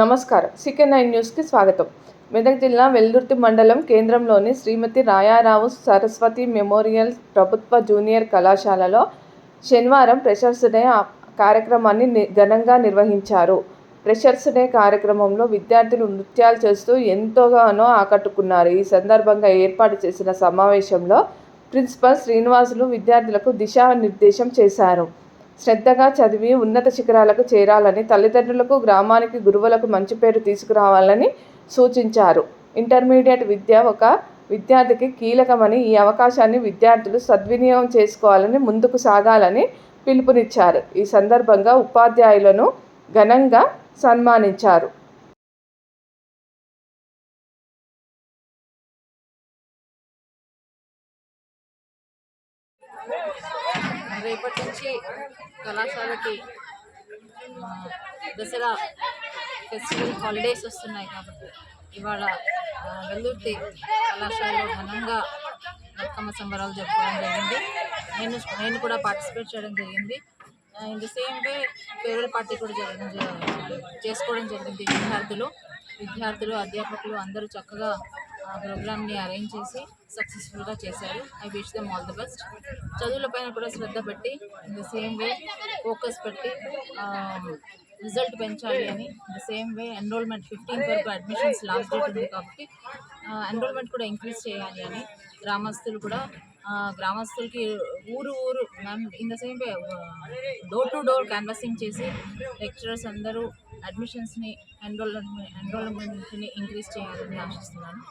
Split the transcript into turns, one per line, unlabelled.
నమస్కారం. సికెన్ నైన్ న్యూస్కి స్వాగతం. మెదక్ జిల్లా వెల్దుర్తి మండలం కేంద్రంలోని శ్రీమతి రాయారావు సరస్వతి మెమోరియల్ ప్రభుత్వ జూనియర్ కళాశాలలో శనివారం ఫ్రెషర్స్ డే కార్యక్రమాన్ని ని- ఘనంగా నిర్వహించారు. ఫ్రెషర్స్ డే కార్యక్రమంలో విద్యార్థులు నృత్యాలు చేస్తూ ఎంతోగానో ఆకట్టుకున్నారు. ఈ సందర్భంగా ఏర్పాటు చేసిన సమావేశంలో ప్రిన్సిపల్ శ్రీనివాసులు విద్యార్థులకు దిశానిర్దేశం చేశారు. శ్రద్ధగా చదివి ఉన్నత శిఖరాలకు చేరాలని తల్లిదండ్రులకు గ్రామానికి గురువులకు మంచి పేరు తీసుకురావాలని సూచించారు. ఇంటర్మీడియట్ విద్య ఒక విద్యార్థికి కీలకమని ఈ అవకాశాన్ని విద్యార్థులు సద్వినియోగం చేసుకోవాలని ముందుకు సాగాలని పిలుపునిచ్చారు. ఈ సందర్భంగా ఉపాధ్యాయులను ఘనంగా సన్మానించారు.
రేపటి నుంచి కళాశాలకి దసరా ఫెస్టివల్ హాలిడేస్ వస్తున్నాయి కాబట్టి ఇవాళ ఆ, వెల్లుర్తి కళాశాలలో ఘనంగా బతుకమ్మ సంబరాలు జరుపుకోవడం జరిగింది. నేను నేను కూడా పార్టిసిపేట్ చేయడం జరిగింది. In the same way farewell party కూడా జరగడం చేసుకోవడం జరిగింది విద్యార్థులు. విద్యార్థులు అధ్యాపకులు అందరూ చక్కగా ప్రోగ్రామ్ని అరేంజ్ చేసి సక్సెస్ఫుల్గా చేశారు. I wish them all the best. చదువులపైన కూడా శ్రద్ధ పెట్టి in the same way focus పెట్టి రిజల్ట్ పెంచాలి అని the same way enrolment fifteenth వరకు అడ్మిషన్స్ లాస్ట్ డేట్ ఉంది కాబట్టి ఎన్రోల్మెంట్ కూడా ఇంక్రీజ్ చేయాలి అని గ్రామస్తులు కూడా గ్రామస్తులకి ఊరు ఊరు in the same door to door canvassing చేసి లెక్చరర్స్ అందరూ అడ్మిషన్స్ని ఎన్రోల్మెంట్ ఎన్రోల్మెంట్ని ఇంక్రీజ్ చేయాలని ఆశిస్తున్నాను.